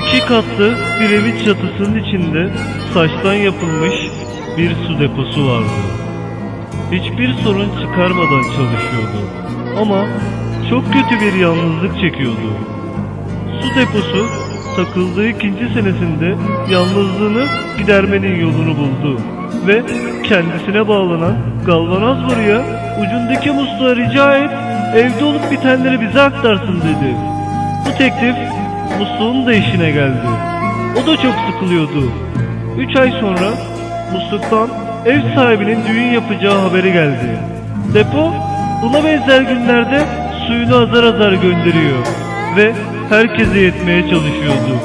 İki katlı bir evin çatısının içinde saçtan yapılmış bir su deposu vardı. Hiçbir sorun çıkarmadan çalışıyordu. Ama çok kötü bir yalnızlık çekiyordu. Su deposu takıldığı ikinci senesinde yalnızlığını gidermenin yolunu buldu. Ve kendisine bağlanan galvanoz boruya ucundaki musluğa rica et evde olup bitenleri bize aktarsın dedi. Bu teklif musluğun da işine geldi. O da çok sıkılıyordu. Üç ay sonra musluktan ev sahibinin düğün yapacağı haberi geldi. Depo buna benzer günlerde suyunu azar azar gönderiyor ve herkese yetmeye çalışıyordu.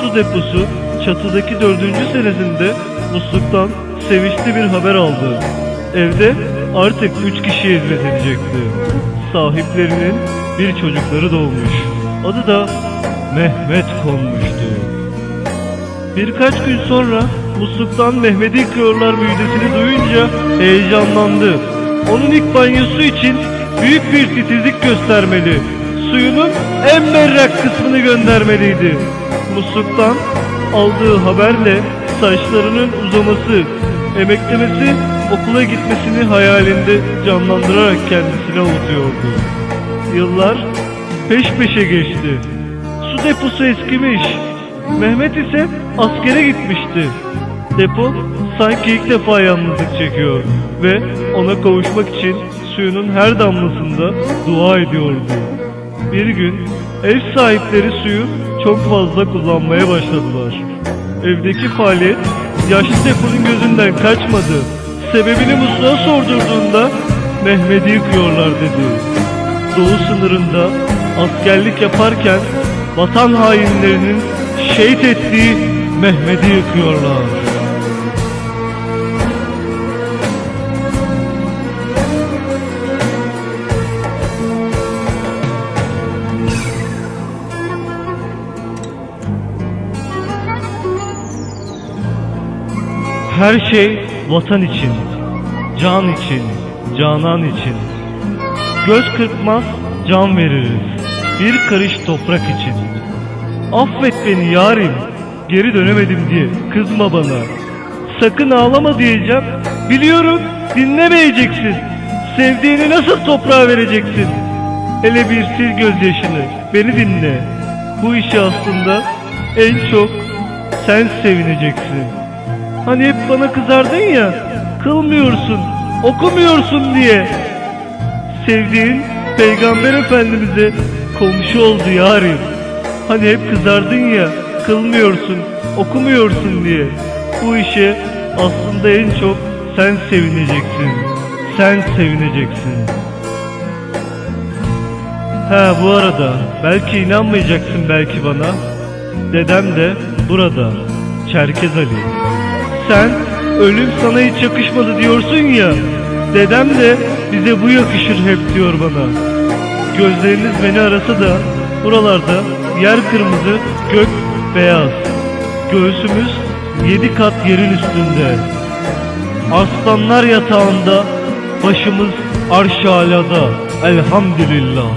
Su deposu çatıdaki dördüncü senesinde musluktan sevinçli bir haber aldı. Evde artık üç kişi hizmet edecekti. Sahiplerinin bir çocukları doğmuş. Adı da Mehmet konmuştu. Birkaç gün sonra musluktan Mehmet'i yıkıyorlar müjdesini duyunca heyecanlandı. Onun ilk banyosu için büyük bir titizlik göstermeli. Suyunun en berrak kısmını göndermeliydi. Musluktan aldığı haberle saçlarının uzaması, emeklemesi, okula gitmesini hayalinde canlandırarak kendisine avutuyordu. Yıllar peş peşe geçti. Su deposu eskimiş. Mehmet ise askere gitmişti. Depo sanki ilk defa yalnızlık çekiyor ve ona kavuşmak için suyunun her damlasında dua ediyordu. Bir gün ev sahipleri suyu çok fazla kullanmaya başladılar. Evdeki faaliyet yaşlı deponun gözünden kaçmadı. Sebebini musluğa sordurduğunda Mehmet'i yıkıyorlar dedi. Doğu sınırında askerlik yaparken vatan hainlerinin şehit ettiği Mehmet'i yıkıyorlar. Her şey vatan için, can için, canan için. Göz kırpmaz can veririz. Bir karış toprak için. Affet beni yarim. Geri dönemedim diye kızma bana. Sakın ağlama diyeceğim. Biliyorum dinlemeyeceksin. Sevdiğini nasıl toprağa vereceksin? Hele bir sil gözyaşını. Beni dinle. Bu işi aslında en çok sen sevineceksin. Hani hep bana kızardın ya. Kılmıyorsun, okumuyorsun diye. Sevdiğin Peygamber Efendimiz'e komşu oldu yarim. Hani hep kızardın ya, kılmıyorsun, okumuyorsun diye. Bu işe aslında en çok sen sevineceksin. Sen sevineceksin. Ha bu arada belki inanmayacaksın belki bana. Dedem de burada. Çerkez Ali. Sen ölüm sana hiç yakışmadı diyorsun ya. Dedem de bize bu yakışır hep diyor bana. Gözleriniz beni arasa da buralarda yer kırmızı, gök beyaz. Göğsümüz yedi kat yerin üstünde. Aslanlar yatağında, başımız arş alada. Elhamdülillah.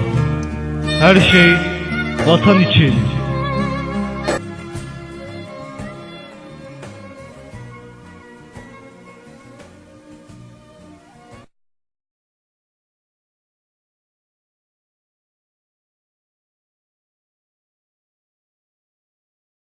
Her şey vatan için.